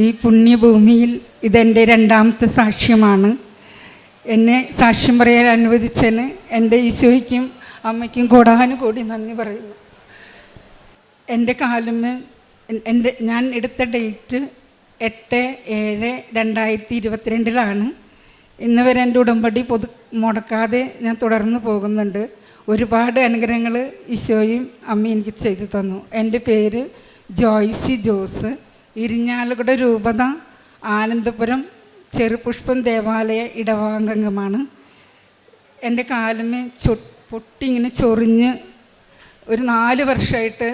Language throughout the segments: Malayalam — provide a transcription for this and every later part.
ഈ പുണ്യഭൂമിയിൽ ഇതെന്റെ രണ്ടാമത്തെ സാക്ഷ്യമാണ്. എന്നെ സാക്ഷ്യം പറയാൻ അനുവദിച്ചതിന് എന്റെ ഈശോയ്ക്കും അമ്മയ്ക്കും കൂടാനുകൂടി നന്ദി പറയുന്നു. എന്റെ കാലുമേ എന്റെ ഞാൻ എടുത്ത ഡേറ്റ് എട്ട് ഏഴ് രണ്ടായിരത്തി ഇരുപത്തിരണ്ടിലാണ്. ഇന്ന് വരെ എന്റെ ഉടമ്പടി പൊതു മുടക്കാതെ ഞാൻ തുടർന്ന് പോകുന്നുണ്ട്. ഒരുപാട് അനുഗ്രഹങ്ങൾ ഈശോയും അമ്മയും എനിക്ക് ചെയ്തു തന്നു. എന്റെ പേര് ജോയ്സി ജോസ്. ഇരിഞ്ഞാലക്കുട രൂപത ആനന്ദപുരം ചെറുപുഷ്പം ദേവാലയ ഇടവാംഗമാണ് എന്റെ കാലുമേ ചൊ പൊട്ടിങ്ങനെ ചൊറിഞ്ഞ് ഒരു നാല് വർഷമായിട്ട്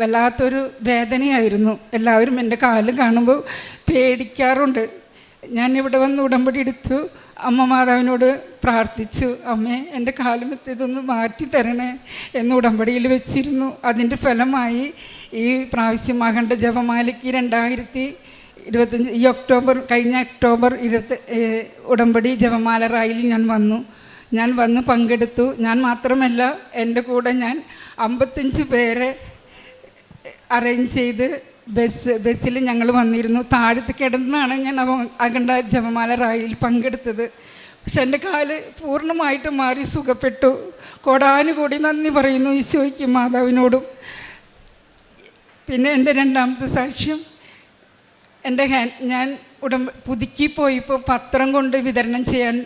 വല്ലാത്തൊരു വേദനയായിരുന്നു. എല്ലാവരും എന്റെ കാൽ കാണുമ്പോൾ പേടിക്കാറുണ്ട്. ഞാൻ ഇവിടെ വന്ന് ഉടമ്പടി എടുത്തു. അമ്മ മാതാവിനോട് പ്രാർത്ഥിച്ചു അമ്മേ എന്റെ കാലുമത്ത് ഇതൊന്ന് മാറ്റി തരണേ എന്ന് ഉടമ്പടിയിൽ വെച്ചിരുന്നു. അതിന്റെ ഫലമായി ഈ പ്രാവശ്യം മഹണ്ട ജപമാലയ്ക്ക് രണ്ടായിരത്തി ഇരുപത്തഞ്ച് ഈ ഒക്ടോബർ കഴിഞ്ഞ ഒക്ടോബർ ഇരുപത്തി ഉടമ്പടി ജപമാല റായിൽ ഞാൻ വന്നു. ഞാൻ വന്ന് പങ്കെടുത്തു. ഞാൻ മാത്രമല്ല എന്റെ കൂടെ ഞാൻ അമ്പത്തഞ്ച് പേരെ അറേഞ്ച് ചെയ്ത് ബസ് ബസ്സിൽ ഞങ്ങൾ വന്നിരുന്നു. താഴത്ത് കിടന്നാണ് ഞാൻ അഖണ്ഡ ജപമാല റായിൽ പങ്കെടുത്തത്. പക്ഷെ എന്റെ കാൽ പൂർണമായിട്ട് മാറി സുഖപ്പെട്ടു. കോടാനുകൂടി നന്ദി പറയുന്നു ഈശോയ്ക്കും മാതാവിനോടും. പിന്നെ എന്റെ രണ്ടാമത്തെ സാക്ഷ്യം എന്റെ ഹാൻഡ് ഞാൻ ഉടൻ പുതുക്കി പോയിപ്പോൾ പത്രം കൊണ്ട് വിതരണം ചെയ്യാൻ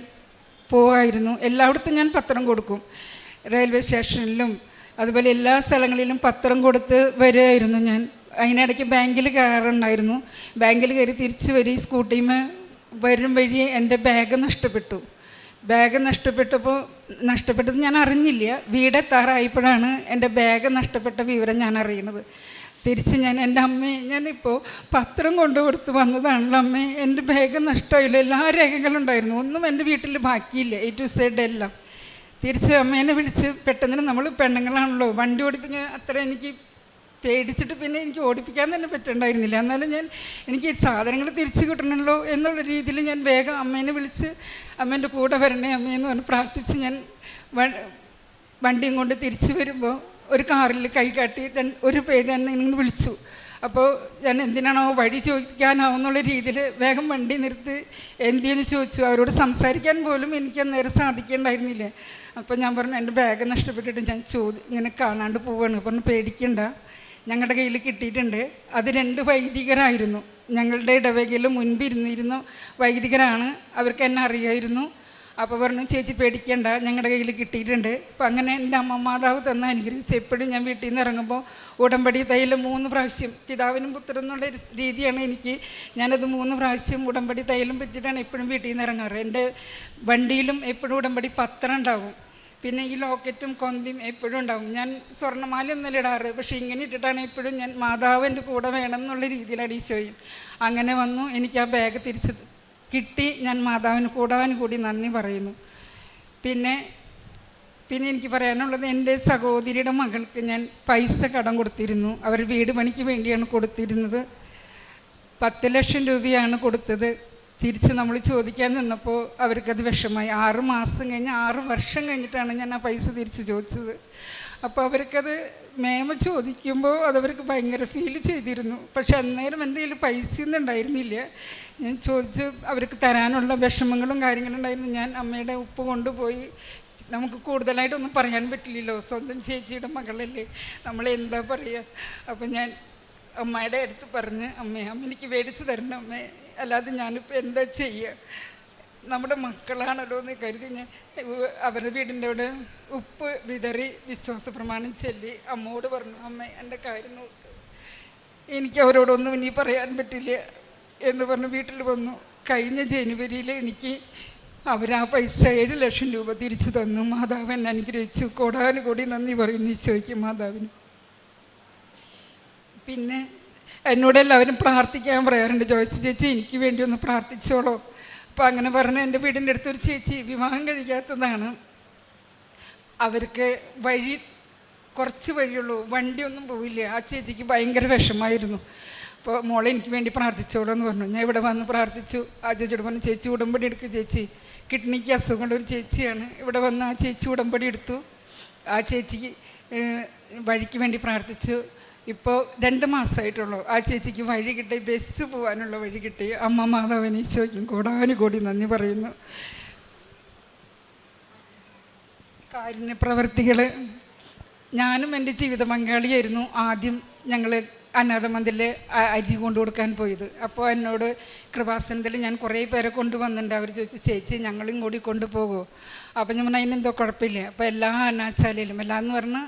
പോവായിരുന്നു. എല്ലായിടത്തും ഞാൻ പത്രം കൊടുക്കും. റെയിൽവേ സ്റ്റേഷനിലും അതുപോലെ എല്ലാ സ്ഥലങ്ങളിലും പത്രം കൊടുത്ത് വരുമായിരുന്നു ഞാൻ. അതിനിടയ്ക്ക് ബാങ്കിൽ കയറുണ്ടായിരുന്നു ബാങ്കിൽ കയറി തിരിച്ച് വരി സ്കൂട്ടിയിൽ വരും വഴി എന്റെ ബാഗ് നഷ്ടപ്പെട്ടു. ബാഗ് നഷ്ടപ്പെട്ടപ്പോൾ നഷ്ടപ്പെട്ടത് ഞാൻ അറിഞ്ഞില്ല. വീടെ വീടെത്താറായപ്പോഴാണ് എന്റെ ബാഗ് നഷ്ടപ്പെട്ട വിവരം ഞാൻ അറിയുന്നത് തിരിച്ച് ഞാൻ എന്റെ അമ്മയെ ഞാനിപ്പോൾ പത്രം കൊണ്ടു കൊടുത്ത് വന്നതാണല്ലോ അമ്മേ. എന്റെ ബാഗ് നഷ്ടമായില്ല. എല്ലാ രേഖകളും ഉണ്ടായിരുന്നു. ഒന്നും എന്റെ വീട്ടിൽ ബാക്കിയില്ല. എ ടു സൈഡ് എല്ലാം. തിരിച്ച് അമ്മേനെ വിളിച്ച് പെട്ടെന്ന് നമ്മൾ പെണ്ണുങ്ങളാണല്ലോ. വണ്ടി ഓടിപ്പിക്കാൻ അത്ര എനിക്ക് പേടിച്ചിട്ട് പിന്നെ എനിക്ക് ഓടിപ്പിക്കാൻ തന്നെ പറ്റുണ്ടായിരുന്നില്ല. എന്നാലും ഞാൻ എനിക്ക് സാധനങ്ങൾ തിരിച്ചു കിട്ടണമല്ലോ എന്നുള്ള രീതിയിൽ ഞാൻ വേഗം അമ്മേനെ വിളിച്ച് അമ്മേന്റെ കൂടെ വരണേ അമ്മയെന്ന് പറഞ്ഞ് പ്രാർത്ഥിച്ച് ഞാൻ വണ്ടിയും കൊണ്ട് തിരിച്ചു വരുമ്പോൾ ഒരു കാറിൽ കൈ കാട്ടി ഒരു പേര് തന്നെ ഇങ്ങനെ വിളിച്ചു. അപ്പോൾ ഞാൻ എന്തിനാണോ വഴി ചോദിക്കാനാവും എന്നുള്ള രീതിയിൽ വേഗം വണ്ടി നിർത്തി എന്തിയെന്ന് ചോദിച്ചു. അവരോട് സംസാരിക്കാൻ പോലും എനിക്ക് അന്നേരം സാധിക്കേണ്ടായിരുന്നില്ല. അപ്പോൾ ഞാൻ പറഞ്ഞു എന്റെ ബാഗ് നഷ്ടപ്പെട്ടിട്ട് ഞാൻ ചോദി ഇങ്ങനെ കാണാണ്ട് പോവാണ്. പറഞ്ഞു പേടിക്കണ്ട. ഞങ്ങളുടെ കയ്യിൽ കിട്ടിയിട്ടുണ്ട്. അത് രണ്ട് വൈദികരായിരുന്നു. ഞങ്ങളുടെ ഇടവകയിൽ മുൻപിരുന്നിരുന്ന വൈദികരാണ്. അവർക്ക് എന്നെ അറിയായിരുന്നു. അപ്പോൾ പറഞ്ഞു ചേച്ചി പേടിക്കേണ്ട ഞങ്ങളുടെ കയ്യിൽ കിട്ടിയിട്ടുണ്ട്. അപ്പം അങ്ങനെ എന്റെ അമ്മ മാതാവ് തന്ന അനുഗ്രഹിച്ച് എപ്പോഴും ഞാൻ വീട്ടിൽ നിന്ന് ഇറങ്ങുമ്പോൾ ഉടമ്പടി തൈലം മൂന്ന് പ്രാവശ്യം പിതാവിനും പുത്രനും എന്നുള്ള രീതിയാണ് എനിക്ക് ഞാനത് മൂന്ന് പ്രാവശ്യം ഉടമ്പടി തൈലം പറ്റിയിട്ടാണ് എപ്പോഴും വീട്ടിൽ നിന്ന് ഇറങ്ങാറ്. എന്റെ വണ്ടിയിലും എപ്പോഴും ഉടമ്പടി പത്രം ഉണ്ടാവും. പിന്നെ ഈ ലോക്കറ്റും കൊന്തിയും എപ്പോഴും ഉണ്ടാവും. ഞാൻ സ്വർണമാല ഒന്നല്ല ഇടാറ്? പക്ഷേ ഇങ്ങനെ ഇട്ടിട്ടാണ് എപ്പോഴും ഞാൻ മാതാവ് എന്റെ കൂടെ വേണം എന്നുള്ള രീതിയിലാണ് ഈശോയും. അങ്ങനെ വന്നു എനിക്ക് ആ ബാഗ് തിരിച്ച് കിട്ടി ഞാൻ മാതാവിന് കൂടാനും കൂടി നന്ദി പറയുന്നു. പിന്നെ പിന്നെ എനിക്ക് പറയാനുള്ളത് എന്റെ സഹോദരിയുടെ മകൾക്ക് ഞാൻ പൈസ കടം കൊടുത്തിരുന്നു. അവർ വീട് പണിക്ക് വേണ്ടിയാണ് കൊടുത്തിരുന്നത്. പത്ത് ലക്ഷം രൂപയാണ് കൊടുത്തത്. തിരിച്ച് നമ്മൾ ചോദിക്കാൻ നിന്നപ്പോൾ അവർക്കത് വിഷമായി ആറ് മാസം കഴിഞ്ഞ് ആറ് വർഷം കഴിഞ്ഞിട്ടാണ് ഞാൻ ആ പൈസ തിരിച്ച് ചോദിച്ചത്. അപ്പോൾ അവർക്കത് മേമ ചോദിക്കുമ്പോൾ അതവർക്ക് ഭയങ്കര ഫീൽ ചെയ്തിരുന്നു. പക്ഷെ അന്നേരം എന്റെ കയ്യിൽ ഒന്നും ഉണ്ടായിരുന്നില്ല. ഞാൻ ചോദിച്ച് അവർക്ക് തരാനുള്ള വിഷമങ്ങളും കാര്യങ്ങളും ഉണ്ടായിരുന്നു ഞാൻ അമ്മയുടെ ഉപ്പ് കൊണ്ടുപോയി. നമുക്ക് കൂടുതലായിട്ടൊന്നും പറയാൻ പറ്റില്ലല്ലോ. സ്വന്തം ചേച്ചിയുടെ മകളല്ലേ. നമ്മൾ എന്താ പറയുക അപ്പം ഞാൻ അമ്മയുടെ അടുത്ത് പറഞ്ഞ് അമ്മേ അമ്മ എനിക്ക് മേടിച്ച് തരണം അമ്മേ. അല്ലാതെ ഞാനിപ്പോൾ എന്താ ചെയ്യുക നമ്മുടെ മക്കളാണല്ലോ എന്ന് കരുതി ഞാൻ അവരുടെ വീടിന്റെ അവിടെ ഉപ്പ് വിതറി വിശ്വാസ പ്രമാണം ചൊല്ലി അമ്മോട് പറഞ്ഞു അമ്മ എന്റെ കാര്യം നോക്ക്. എനിക്ക് അവരോടൊന്നും ഇനി പറയാൻ പറ്റില്ല. എന്ന് പറഞ്ഞ് വീട്ടിൽ വന്നു. കഴിഞ്ഞ ജനുവരിയിൽ എനിക്ക് അവരാ പൈസ ഏഴ് ലക്ഷം രൂപ തിരിച്ചു തന്നു. മാതാവ് എന്നെ അനുഗ്രഹിച്ചു. കോടാനുകൂടി നന്ദി പറയുന്നു ഈശോയ്ക്ക് മാതാവിന്. പിന്നെ എന്നോട് എല്ലാവരും പ്രാർത്ഥിക്കാൻ പറയാറുണ്ട്. ജോയിസ് ചേച്ചി എനിക്ക് വേണ്ടി ഒന്ന് പ്രാർത്ഥിച്ചോളോ. അപ്പോൾ അങ്ങനെ പറഞ്ഞ എന്റെ വീടിന്റെ അടുത്തൊരു ചേച്ചി വിവാഹം കഴിക്കാത്തതാണ് അവർക്ക് വഴി കുറച്ച് വഴിയുള്ളൂ. വണ്ടിയൊന്നും പോവില്ല. ആ ചേച്ചിക്ക് ഭയങ്കര വിഷമായിരുന്നു അപ്പോൾ മോളെ എനിക്ക് വേണ്ടി പ്രാർത്ഥിച്ചോളൂ എന്ന് പറഞ്ഞു. ഞാൻ ഇവിടെ വന്ന് പ്രാർത്ഥിച്ചു. ആ ചേച്ചിയോട് പറഞ്ഞു ചേച്ചി ഉടമ്പടി എടുക്കുക ചേച്ചി. കിഡ്നിക്ക് അസുഖമുള്ള ഒരു ചേച്ചിയാണ്. ഇവിടെ വന്ന് ആ ചേച്ചി ഉടമ്പടി എടുത്തു. ആ ചേച്ചിക്ക് വഴിക്ക് വേണ്ടി പ്രാർത്ഥിച്ചു. ഇപ്പോൾ രണ്ട് മാസമായിട്ടുള്ളൂ ആ ചേച്ചിക്ക് വഴി കിട്ടി ബസ് പോകാനുള്ള വഴി കിട്ടി. അമ്മ മാധവൻ ഈശോയ്ക്കും കോടാനുകൂടി നന്ദി പറയുന്നു. കാരുണ്യ പ്രവർത്തികൾ ഞാനും എന്റെ ജീവിത പങ്കാളിയായിരുന്നു ആദ്യം ഞങ്ങൾ അനാഥ മന്ദിരിൽ അരി കൊണ്ടു കൊടുക്കാൻ പോയത്. അപ്പോൾ എന്നോട് കൃപാസനത്തിൽ ഞാൻ കുറേ പേരെ കൊണ്ടുവന്നിട്ടുണ്ട് അവർ ചോദിച്ചു ചേച്ചി ഞങ്ങളും കൂടി കൊണ്ടുപോകുമോ അപ്പോൾ ഞാൻ പറഞ്ഞു അതിനെന്തോ കുഴപ്പമില്ല. അപ്പോൾ എല്ലാ അനാശാലയിലും എല്ലാം എന്ന് പറഞ്ഞാൽ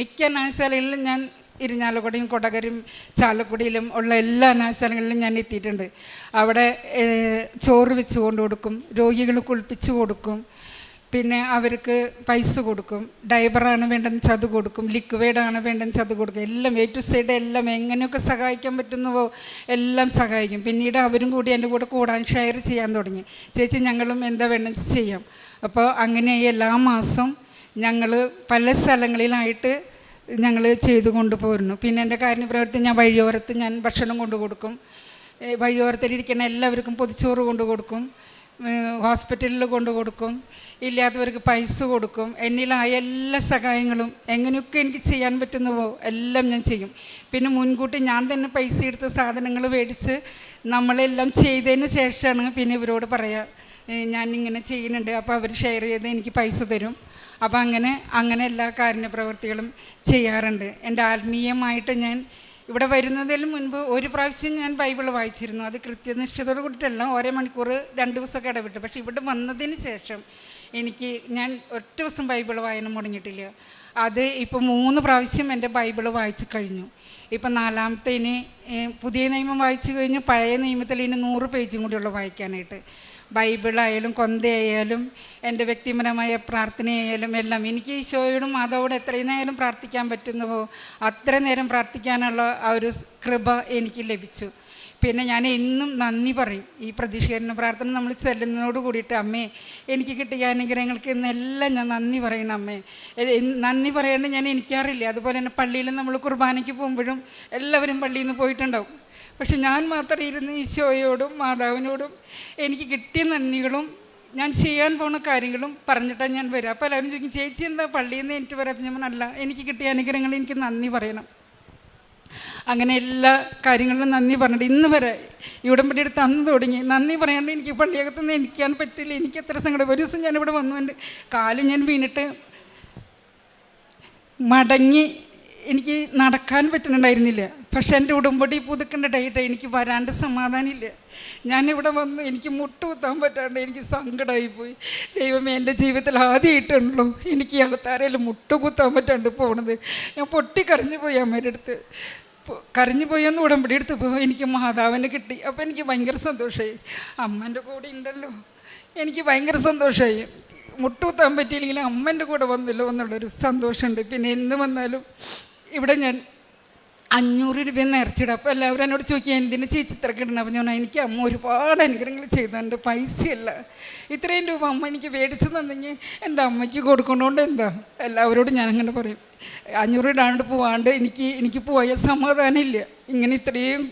മിക്ക അനാശാലകളിലും ഞാൻ ഇരിഞ്ഞാലക്കുടയും കൊടകരും ചാലക്കുടിയിലും ഉള്ള എല്ലാ അനാശാലകളിലും ഞാൻ എത്തിയിട്ടുണ്ട്. അവിടെ ചോറ് വെച്ച് കൊണ്ടു കൊടുക്കും രോഗികൾ കുളിപ്പിച്ച് കൊടുക്കും. പിന്നെ അവർക്ക് പൈസ കൊടുക്കും. ഡൈബറാണ് വേണ്ടെന്ന് അത് കൊടുക്കും. ലിക്വിഡാണ് വേണ്ടെന്ന് അത് കൊടുക്കും. എല്ലാം എ ടു സൈഡ് എല്ലാം എങ്ങനെയൊക്കെ സഹായിക്കാൻ പറ്റുന്നുവോ എല്ലാം സഹായിക്കും. പിന്നീട് അവരും കൂടി എന്റെ കൂടെ കൂടാൻ ഷെയർ ചെയ്യാൻ തുടങ്ങി. ചേച്ചി ഞങ്ങളും എന്താ വേണമെന്ന് ചെയ്യാം. അപ്പോൾ അങ്ങനെ എല്ലാ മാസം ഞങ്ങൾ പല സ്ഥലങ്ങളിലായിട്ട് ഞങ്ങൾ ചെയ്തു കൊണ്ടുപോരുന്നു. പിന്നെ എന്റെ കാര്യപ്രവൃത്തി ഞാൻ വഴിയോരത്ത് ഞാൻ ഭക്ഷണം കൊണ്ടു കൊടുക്കും. വഴിയോരത്തിലിരിക്കുന്ന എല്ലാവർക്കും പൊതിച്ചോറ് കൊണ്ടു കൊടുക്കും. ഹോസ്പിറ്റലിൽ കൊണ്ടു കൊടുക്കും. ഇല്ലാത്തവർക്ക് പൈസ കൊടുക്കും. എന്നിലായ എല്ലാ സഹായങ്ങളും എങ്ങനെയൊക്കെ എനിക്ക് ചെയ്യാൻ പറ്റുന്നുവോ എല്ലാം ഞാൻ ചെയ്യും. പിന്നെ മുൻകൂട്ടി ഞാൻ തന്നെ പൈസ എടുത്ത് സാധനങ്ങൾ മേടിച്ച് നമ്മളെല്ലാം ചെയ്തതിന് ശേഷമാണ് പിന്നെ ഇവരോട് പറയാം ഞാൻ ഇങ്ങനെ ചെയ്യുന്നുണ്ട്. അപ്പോൾ അവർ ഷെയർ ചെയ്ത് എനിക്ക് പൈസ തരും. അപ്പോൾ അങ്ങനെ അങ്ങനെ എല്ലാ കാരുണ്യ പ്രവൃത്തികളും ചെയ്യാറുണ്ട്. എന്റെ ആത്മീയമായിട്ട് ഞാൻ ഇവിടെ വരുന്നതിന് മുൻപ് ഒരു പ്രാവശ്യം ഞാൻ ബൈബിൾ വായിച്ചിരുന്നു. അത് കൃത്യനിഷ്ഠതയോട് കൂടിയിട്ടല്ല ഓരോ മണിക്കൂർ രണ്ട് ദിവസമൊക്കെ ഇടപെട്ടു പക്ഷേ ഇവിടെ വന്നതിന് ശേഷം എനിക്ക് ഞാൻ ഒറ്റ ദിവസം ബൈബിൾ വായന മുടങ്ങിയിട്ടില്ല. അത് ഇപ്പോൾ മൂന്ന് പ്രാവശ്യം എന്റെ ബൈബിൾ വായിച്ചു കഴിഞ്ഞു. ഇപ്പം നാലാമത്തെ ഇനി പുതിയ നിയമം വായിച്ചു കഴിഞ്ഞ്. പഴയ നിയമത്തിൽ ഇനി നൂറ് പേജും കൂടിയുള്ള വായിക്കാനായിട്ട്. ബൈബിളായാലും കൊന്തയായാലും എന്റെ വ്യക്തിപരമായ പ്രാർത്ഥനയായാലും എല്ലാം എനിക്ക് ഈശോയോടും മാതാവോട് എത്രയും നേരം പ്രാർത്ഥിക്കാൻ പറ്റുന്നുവോ അത്ര നേരം പ്രാർത്ഥിക്കാനുള്ള ആ ഒരു കൃപ എനിക്ക് ലഭിച്ചു. പിന്നെ ഞാൻ എന്നും നന്ദി പറയും. ഈ പ്രതിഷേധന പ്രാർത്ഥന നമ്മൾ ചെല്ലുന്നതോട് കൂടിയിട്ട് അമ്മേ എനിക്ക് കിട്ടിയ അനുഗ്രഹങ്ങൾക്ക് എന്നെല്ലാം ഞാൻ നന്ദി പറയണം അമ്മേ. നന്ദി പറയാണ്ട് ഞാൻ എനിക്കറിയില്ല. അതുപോലെ തന്നെ പള്ളിയിൽ നമ്മൾ കുർബാനയ്ക്ക് പോകുമ്പോഴും എല്ലാവരും പള്ളിയിൽ നിന്ന് പോയിട്ടുണ്ടാവും. പക്ഷെ ഞാൻ മാത്രം ഇരുന്ന് ഈശോയോടും മാതാവിനോടും എനിക്ക് കിട്ടിയ നന്ദികളും ഞാൻ ചെയ്യാൻ പോകുന്ന കാര്യങ്ങളും പറഞ്ഞിട്ടാണ് ഞാൻ വരിക അപ്പോൾ എല്ലാവരും ചോദിക്കും ചേച്ചി എന്താ പള്ളിയിൽ നിന്ന് എനിക്ക് വരാത്ത? ഞാൻ അല്ല എനിക്ക് കിട്ടിയ അനുഗ്രഹങ്ങൾ എനിക്ക് നന്ദി പറയണം. അങ്ങനെ എല്ലാ കാര്യങ്ങളിലും നന്ദി പറഞ്ഞിട്ട് ഇന്ന് വരെ ഈ ഉടമ്പടി എടുത്ത് അന്ന് തുടങ്ങി. നന്ദി പറയാണ്ട് എനിക്ക് പള്ളിയകത്ത് നിന്ന് എനിക്കാൻ പറ്റില്ല. എനിക്ക് എത്ര സങ്കടം. ഒരു ദിവസം ഞാനിവിടെ വന്നു എന്റെ കാൽ ഞാൻ വീണിട്ട് മടങ്ങി എനിക്ക് നടക്കാൻ പറ്റുന്നുണ്ടായിരുന്നില്ല പക്ഷെ എന്റെ ഉടമ്പടി പുതുക്കേണ്ട ഡേറ്റ് എനിക്ക് വരാണ്ട് സമാധാനമില്ല. ഞാനിവിടെ വന്ന് എനിക്ക് മുട്ടുകുത്താൻ പറ്റാണ്ട് എനിക്ക് സങ്കടമായി പോയി ദൈവമേ എന്റെ ജീവിതത്തിൽ ആദ്യമായിട്ടുണ്ടല്ലോ എനിക്ക് ആൾക്കാരെല്ലാം മുട്ടുകുത്താൻ പറ്റാണ്ട് പോണത്. ഞാൻ പൊട്ടി കരഞ്ഞു പോയി അമ്മയുടെ അടുത്ത്. കരഞ്ഞു പോയെന്ന് ഉടമ്പടി പോയി. എനിക്ക് മാതാവിനെ കിട്ടി. അപ്പോൾ എനിക്ക് ഭയങ്കര സന്തോഷമായി അമ്മന്റെ കൂടെ ഉണ്ടല്ലോ. എനിക്ക് ഭയങ്കര സന്തോഷമായി മുട്ടുകുത്താൻ പറ്റിയില്ലെങ്കിൽ അമ്മന്റെ കൂടെ വന്നല്ലോ എന്നുള്ളൊരു സന്തോഷമുണ്ട്. പിന്നെ എന്ന് വന്നാലും ഇവിടെ ഞാൻ അഞ്ഞൂറ് രൂപ നേർച്ചിടും അപ്പോൾ എല്ലാവരും എന്നോട് ചോദിക്കുക എന്തിന് ഇടണം അപ്പോൾ ഞാൻ എനിക്ക് അമ്മ ഒരുപാട് അനുഗ്രഹങ്ങൾ ചെയ്തിട്ടുണ്ട് പൈസയല്ല. ഇത്രയും രൂപ അമ്മ എനിക്ക് മേടിച്ചു തന്നെങ്കിൽ എന്റെ അമ്മയ്ക്ക് കൊടുക്കണോണ്ട് എന്താ? എല്ലാവരോടും ഞാൻ അങ്ങനെ പറയും. അഞ്ഞൂറ് ഇടാണ്ട് പോവാണ്ട് എനിക്ക് എനിക്ക് പോയ സമാധാനമില്ല. ഇങ്ങനെ ഇത്രയും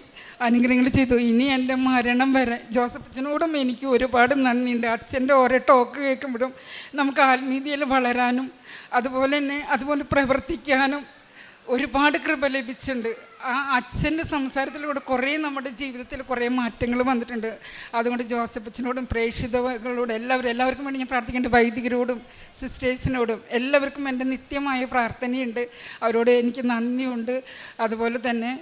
അനുഗ്രഹങ്ങൾ ചെയ്തു. ഇനി എന്റെ മരണം വരെ ജോസഫച്ചനോടും എനിക്ക് ഒരുപാട് നന്ദിയുണ്ട്. അച്ഛന്റെ ഓരോ ടോക്ക് കേൾക്കുമ്പോഴും നമുക്ക് ആത്മീയതയിൽ വളരാനും അതുപോലെ തന്നെ അതുപോലെ പ്രവർത്തിക്കാനും ഒരുപാട് കൃപ ലഭിച്ചിട്ടുണ്ട്. ആ അച്ഛന്റെ സംസാരത്തിലൂടെ കുറേ നമ്മുടെ ജീവിതത്തിൽ കുറേ മാറ്റങ്ങൾ വന്നിട്ടുണ്ട്. അതുകൊണ്ട് ജോസഫ് അച്ഛനോടും പ്രേക്ഷിതകളോടും എല്ലാവരും എല്ലാവർക്കും വേണ്ടി ഞാൻ പ്രാർത്ഥിക്കേണ്ട വൈദികരോടും സിസ്റ്റേഴ്സിനോടും എല്ലാവർക്കും എന്റെ നിത്യമായ പ്രാർത്ഥനയുണ്ട്. അവരോട് എനിക്ക് നന്ദിയുണ്ട്. അതുപോലെ തന്നെ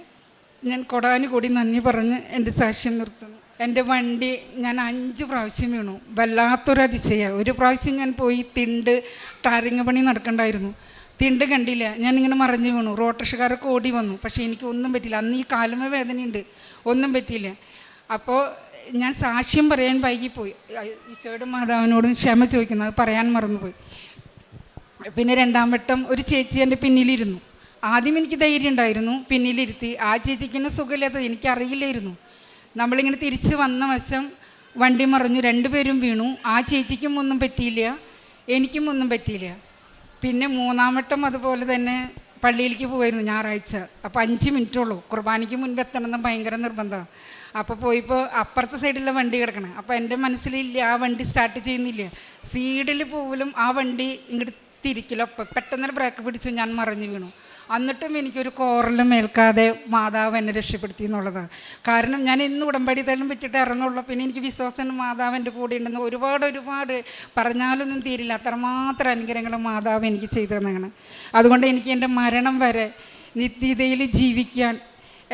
ഞാൻ കൊടാനുകൂടി നന്ദി പറഞ്ഞ് എന്റെ സാക്ഷ്യം നിർത്തുന്നു. എന്റെ വണ്ടി ഞാൻ അഞ്ച് പ്രാവശ്യം വീണു. വല്ലാത്തൊരു അതിശയ ഒരു പ്രാവശ്യം ഞാൻ പോയി തിണ്ട് ടാരിങ് പണി നടക്കണ്ടായിരുന്നു. തിണ്ട് കണ്ടില്ല. ഞാനിങ്ങനെ മറിഞ്ഞു വീണു. റോട്ടക്ഷക്കാരൊക്കെ ഓടി വന്നു. പക്ഷേ എനിക്ക് ഒന്നും പറ്റില്ല. അന്ന് ഈ കാലുമ വേദനയുണ്ട്. ഒന്നും പറ്റിയില്ല. അപ്പോൾ ഞാൻ സാക്ഷ്യം പറയാൻ വൈകിപ്പോയി. ഈശോയുടെ മാതാവിനോടും ക്ഷമ ചോദിക്കുന്നത് അത് പറയാൻ മറന്നുപോയി. പിന്നെ രണ്ടാം വട്ടം ഒരു ചേച്ചി എന്റെ പിന്നിലിരുന്നു. ആദ്യം എനിക്ക് ധൈര്യം ഉണ്ടായിരുന്നു. പിന്നിലിരുത്തി. ആ ചേച്ചിക്ക് തന്നെ സുഖമില്ലാത്തത് എനിക്കറിയില്ലായിരുന്നു. നമ്മളിങ്ങനെ തിരിച്ച് വന്ന വശം വണ്ടി മറിഞ്ഞു. രണ്ടുപേരും വീണു. ആ ചേച്ചിക്കും ഒന്നും പറ്റിയില്ല. എനിക്കും ഒന്നും പറ്റിയില്ല. പിന്നെ മൂന്നാം അതുപോലെ തന്നെ പള്ളിയിലേക്ക് പോയിരുന്നു ഞായറാഴ്ച. അപ്പോൾ അഞ്ച് മിനിറ്റേ ഉള്ളൂ കുർബാനയ്ക്ക് മുൻപ് എത്തണമെന്ന് ഭയങ്കര നിർബന്ധമാണ് അപ്പോൾ പോയിപ്പോൾ അപ്പുറത്തെ സൈഡിലെ വണ്ടി കിടക്കണം. അപ്പോൾ എന്റെ മനസ്സിലില്ല ആ വണ്ടി സ്റ്റാർട്ട് ചെയ്യുന്നില്ല. സ്പീഡിൽ പോലും ആ വണ്ടി ഇങ്ങോട്ട് തിരിക്കില്ല അപ്പം പെട്ടെന്ന് ബ്രേക്ക് പിടിച്ചു ഞാൻ മറിഞ്ഞു വീണു. എന്നിട്ടും എനിക്കൊരു കോറലും ഏൽക്കാതെ മാതാവ് എന്നെ രക്ഷപ്പെടുത്തി എന്നുള്ളതാണ് കാരണം ഞാൻ ഇന്ന് ഉടമ്പടി തല്ലും വിറ്റിട്ട് ഇറങ്ങുള്ളൂ. പിന്നെ എനിക്ക് വിശ്വാസം മാതാവിന്റെ കൂടെ ഉണ്ടെന്ന് ഒരുപാട് ഒരുപാട് പറഞ്ഞാലൊന്നും തീരില്ല. അത്രമാത്രം അനുഗ്രഹങ്ങൾ മാതാവ് എനിക്ക് ചെയ്തു തന്നാണ് അതുകൊണ്ട് എനിക്ക് എന്റെ മരണം വരെ നിത്യതയിൽ ജീവിക്കാൻ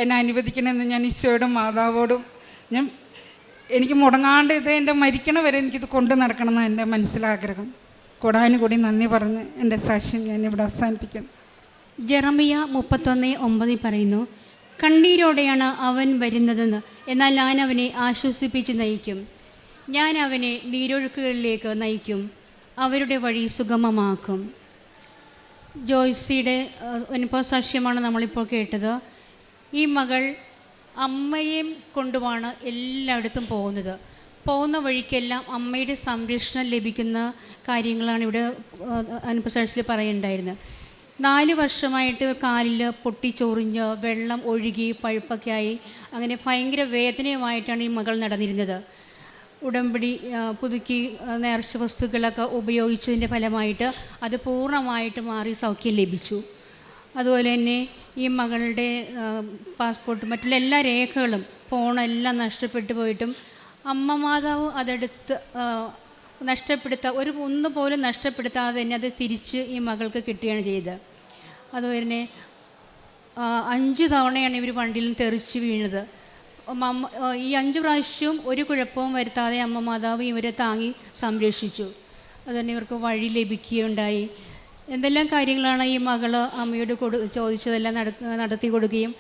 എന്നെ അനുവദിക്കണമെന്ന് ഞാൻ ഈശോയോടും മാതാവോടും ഞാൻ എനിക്ക് മുടങ്ങാണ്ട് ഇത് എന്റെ മരിക്കണ വരെ എനിക്കിത് കൊണ്ടു നടക്കണമെന്ന് എന്റെ മനസ്സിലാഗ്രഹം. കൂടാനും കൂടി നന്ദി പറഞ്ഞ് എന്റെ സാക്ഷ്യം ഞാൻ ഇവിടെ അവസാനിപ്പിക്കുന്നു. ജെറമിയ മുപ്പത്തൊന്ന് ഒമ്പതിൽ പറയുന്നു കണ്ണീരോടെയാണ് അവൻ വരുന്നതെന്ന്. എന്നാൽ ഞാൻ അവനെ ആശ്വസിപ്പിച്ച് നയിക്കും. ഞാൻ അവനെ നീരൊഴുക്കുകളിലേക്ക് നയിക്കും. അവരുടെ വഴി സുഗമമാക്കും. ജോയ്സിയുടെ അനുഭവസാക്ഷ്യമാണ് അനുഭവ സാക്ഷ്യമാണ് നമ്മളിപ്പോൾ കേട്ടത്. ഈ മകൾ അമ്മയെയും കൊണ്ടുമാണ് എല്ലായിടത്തും പോകുന്നത്. പോകുന്ന വഴിക്കെല്ലാം അമ്മയുടെ സംരക്ഷണം ലഭിക്കുന്ന കാര്യങ്ങളാണ് ഇവിടെ അനുഭവസാക്ഷ്യത്തിൽ അനുഭവ സാക്ഷ്യത്തിൽ പറയുണ്ടായിരുന്നത് നാല് വർഷമായിട്ട് കാലിൽ പൊട്ടിച്ചൊറിഞ്ഞ് വെള്ളം ഒഴുകി പഴുപ്പൊക്കെ ആയി അങ്ങനെ ഭയങ്കര വേദനയുമായിട്ടാണ് ഈ മകൾ നടന്നിരുന്നത്. ഉടമ്പടി പുതുക്കി നേർച്ച വസ്തുക്കളൊക്കെ ഉപയോഗിച്ചതിന്റെ ഫലമായിട്ട് അത് പൂർണമായിട്ട് മാറി സൗഖ്യം ലഭിച്ചു. അതുപോലെ തന്നെ ഈ മകളുടെ പാസ്പോർട്ട് മറ്റുള്ള എല്ലാ രേഖകളും ഫോണെല്ലാം നഷ്ടപ്പെട്ടു പോയിട്ടും അമ്മ മാതാവ് അതെടുത്ത് നഷ്ടപ്പെടുത്താ ഒരു ഒന്ന് പോലും നഷ്ടപ്പെടുത്താതെ തന്നെ അത് തിരിച്ച് ഈ മകൾക്ക് കിട്ടുകയാണ് ചെയ്തത്. അതുപോലെ അഞ്ച് തവണയാണ് ഇവർ വണ്ടിയിൽ നിന്ന് തെറിച്ച് വീണത്. മമ്മ ഈ അഞ്ച് പ്രാവശ്യവും ഒരു കുഴപ്പവും വരുത്താതെ അമ്മ മാതാവ് ഇവരെ താങ്ങി സംരക്ഷിച്ചു. അതുതന്നെ ഇവർക്ക് വഴി ലഭിക്കുകയുണ്ടായി. എന്തെല്ലാം കാര്യങ്ങളാണ് ഈ മകൾ അമ്മയോട് കൊടു ചോദിച്ചതെല്ലാം നട നടത്തി കൊടുക്കുകയും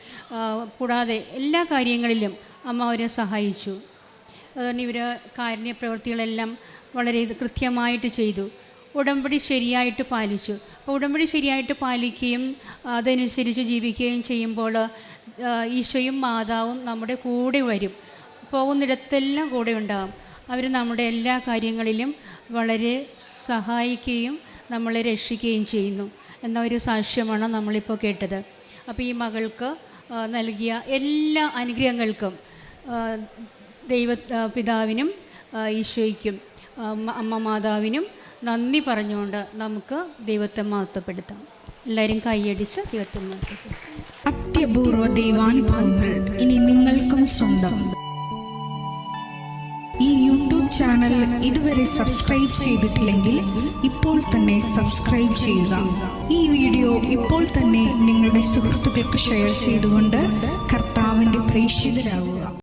കൂടാതെ എല്ലാ കാര്യങ്ങളിലും അമ്മ അവരെ സഹായിച്ചു. അതുതന്നെ ഇവർ കാരുണ്യ പ്രവൃത്തികളെല്ലാം വളരെ കൃത്യമായിട്ട് ചെയ്തു. ഉടമ്പടി ശരിയായിട്ട് പാലിച്ചു. അപ്പോൾ ഉടമ്പടി ശരിയായിട്ട് പാലിക്കുകയും അതനുസരിച്ച് ജീവിക്കുകയും ചെയ്യുമ്പോൾ ഈശോയും മാതാവും നമ്മുടെ കൂടെ വരും. പോകുന്നിടത്തെല്ലാം കൂടെ ഉണ്ടാകും അവർ നമ്മുടെ എല്ലാ കാര്യങ്ങളിലും വളരെ സഹായിക്കുകയും നമ്മളെ രക്ഷിക്കുകയും ചെയ്യുന്നു എന്ന ഒരു സാക്ഷ്യമാണ് നമ്മളിപ്പോൾ കേട്ടത്. അപ്പോൾ ഈ മകൾക്ക് നൽകിയ എല്ലാ അനുഗ്രഹങ്ങൾക്കും ദൈവ പിതാവിനും ഈശോയ്ക്കും അമ്മ മാതാവിനും നന്ദി പറഞ്ഞുകൊണ്ട് നമുക്ക് ദൈവത്തെ മഹത്വപ്പെടുത്താം. എല്ലാവരും കൈയടിച്ച് ദൈവത്തെ മഹത്വപ്പെടുത്താം. അത്യപൂർവ ദൈവാനുഭവങ്ങൾ ഇനി നിങ്ങൾക്കും സ്വന്തം. ഈ യൂട്യൂബ് ചാനൽ ഇതുവരെ സബ്സ്ക്രൈബ് ചെയ്തിട്ടില്ലെങ്കിൽ ഇപ്പോൾ തന്നെ സബ്സ്ക്രൈബ് ചെയ്യുക. ഈ വീഡിയോ ഇപ്പോൾ തന്നെ നിങ്ങളുടെ സുഹൃത്തുക്കൾക്ക് ഷെയർ ചെയ്തുകൊണ്ട് കർത്താവിന്റെ പ്രേക്ഷിതരാകുക.